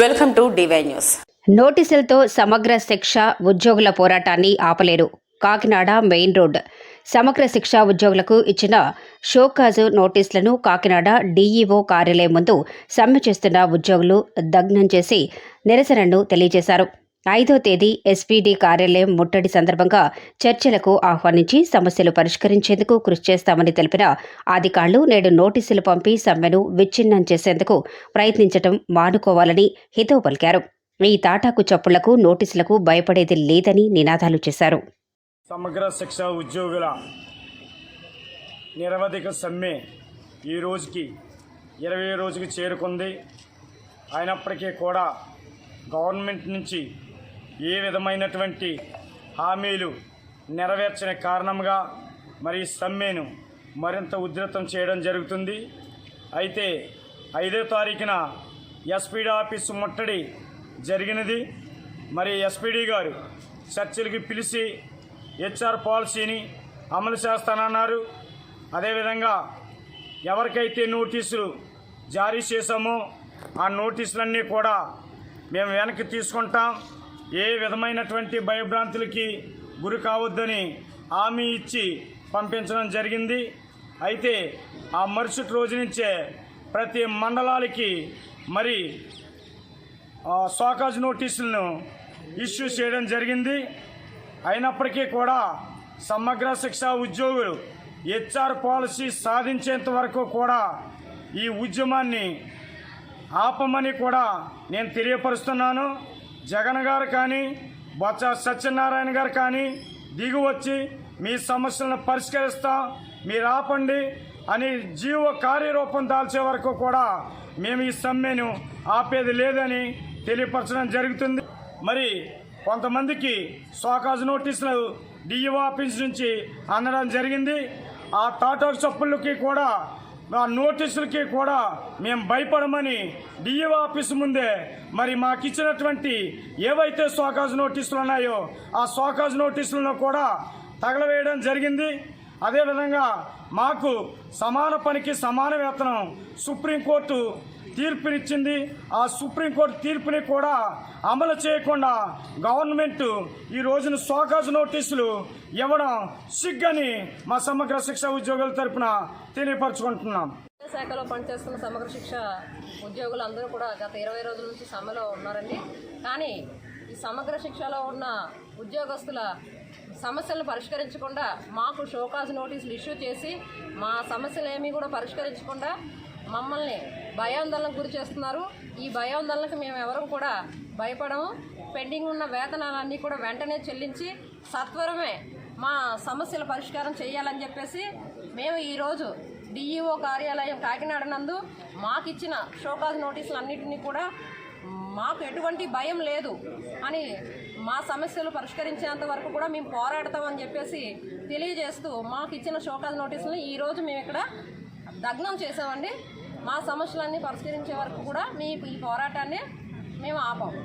Welcome to DY news. నోటీసులతో Samagra Shiksha ఉద్యోగుల పోరాటాన్ని ఆపలేరు. Kakinada main road. సమగ్ర శిక్ష ఉద్యోగులకు ఇచ్చిన షోకాజు నోటీసులను కాకినాడ డీఈఓ కార్యాలయం ముందు సమ్మె చేస్తున్న ఉద్యోగులు దగ్నం చేసి నిరసనను తెలియజేశారు. ఐదో తేదీ ఎస్పీడీ కార్యాలయం ముట్టడి సందర్భంగా చర్చలకు ఆహ్వానించి సమస్యలు పరిష్కరించేందుకు కృషి చేస్తామని తెలిపిన అధికారులు నేడు నోటీసులు పంపి సమ్మెను విచ్ఛిన్నం చేసేందుకు ప్రయత్నించడం మానుకోవాలని హితవు పలికారు. ఈ తాటాకు చప్పుళ్ళకు నోటీసులకు భయపడేది లేదని నినాదాలు చేశారు. సమగ్ర శిక్ష ఉద్యోగుల నిరవధిక సమ్మె ఈ రోజుకి ఇరవై రోజుకి చేరుకుంది. అయినప్పటికీ కూడా గవర్నమెంట్ నుంచి ఏ విధమైనటువంటి హామీలు నెరవేర్చని కారణంగా మరి సమ్మెను మరింత ఉధృతం చేయడం జరుగుతుంది. అయితే ఐదో తారీఖున ఎస్పీడీ ఆఫీసు ముట్టడి జరిగినది. మరి ఎస్పీడీ గారు చర్చలకి పిలిచి హెచ్ఆర్ పాలసీని అమలు చేస్తానన్నారు. అదేవిధంగా ఎవరికైతే నోటీసులు జారీ చేశామో ఆ నోటీసులన్నీ కూడా మేము వెనక్కి తీసుకుంటాం. ఏ విధమైనటువంటి భయభ్రాంతులకి గురి కావద్దని హామీ ఇచ్చి పంపించడం జరిగింది. అయితే ఆ మరుసటి రోజు నుంచే ప్రతి మండలాలకి మరి సోకాజ్ నోటీసులను ఇష్యూ చేయడం జరిగింది. అయినప్పటికీ కూడా సమగ్ర శిక్ష ఉద్యోగులు హెచ్ఆర్ పాలసీ సాధించేంత వరకు కూడా ఈ ఉద్యమాన్ని ఆపమని కూడా నేను తెలియపరుస్తున్నాను. జగన్ గారు కానీ బొత్స సత్యనారాయణ గారు కానీ దిగువచ్చి మీ సమస్యలను పరిష్కరిస్తాం మీరు ఆపండి అని జీవ కార్యరూపం దాల్చే వరకు కూడా మేము ఈ సమ్మెను ఆపేది లేదని తెలియపరచడం జరుగుతుంది. మరి కొంతమందికి సోకాజ్ నోటీసులు డిఈఓ ఆఫీస్ నుంచి అందడం జరిగింది. ఆ టాటా చప్పులకి కూడా ఆ నోటీసులకి కూడా మేము భయపడమని డిఈఓ ఆఫీస్ ముందే మరి మాకు ఇచ్చినటువంటి ఏవైతే సోకాజ్ నోటీసులు ఉన్నాయో ఆ సోకాజ్ నోటీసులను కూడా తగలవేయడం జరిగింది. అదేవిధంగా మాకు సమాన పనికి సమాన వేతనం సుప్రీంకోర్టు తీర్పునిచ్చింది. ఆ సుప్రీంకోర్టు తీర్పుని కూడా అమలు చేయకుండా గవర్నమెంట్ ఈ రోజున సోకాజు నోటీసులు ఇవ్వడం సిగ్గని మా సమగ్ర శిక్ష ఉద్యోగుల తరపున తెలియపరచుకుంటున్నాం. శాఖలో పనిచేస్తున్న సమగ్ర శిక్ష ఉద్యోగులు అందరూ కూడా గత ఇరవై రోజుల నుంచి సమ్మెలో ఉన్నారండి. కానీ ఈ సమగ్ర శిక్షలో ఉన్న ఉద్యోగస్తుల సమస్యలను పరిష్కరించకుండా మాకు షోకాజ్ నోటీసులు ఇష్యూ చేసి మా సమస్యలు ఏమీ కూడా పరిష్కరించకుండా మమ్మల్ని భయాందోళనకు గురి చేస్తున్నారు. ఈ భయాందోళనకు మేము ఎవరు కూడా భయపడము. పెండింగ్ ఉన్న వేతనాలన్నీ కూడా వెంటనే చెల్లించి సత్వరమే మా సమస్యల పరిష్కారం చేయాలని చెప్పేసి మేము ఈరోజు డిఈఓ కార్యాలయం కాకినాడ నందు మాకు ఇచ్చిన షోకాజ్ నోటీసులన్నింటినీ కూడా మాకు ఎటువంటి భయం లేదు అని మా సమస్యలు పరిష్కరించేంత వరకు కూడా మేము పోరాడతామని చెప్పేసి తెలియజేస్తూ మాకు ఇచ్చిన షోకాజ్ నోటీసులను ఈరోజు మేము ఇక్కడ దగ్నం చేసామండి మా సమస్యలన్నీ పరిష్కరించే వరకు కూడా మీ ఈ పోరాటాన్ని మేము ఆపాము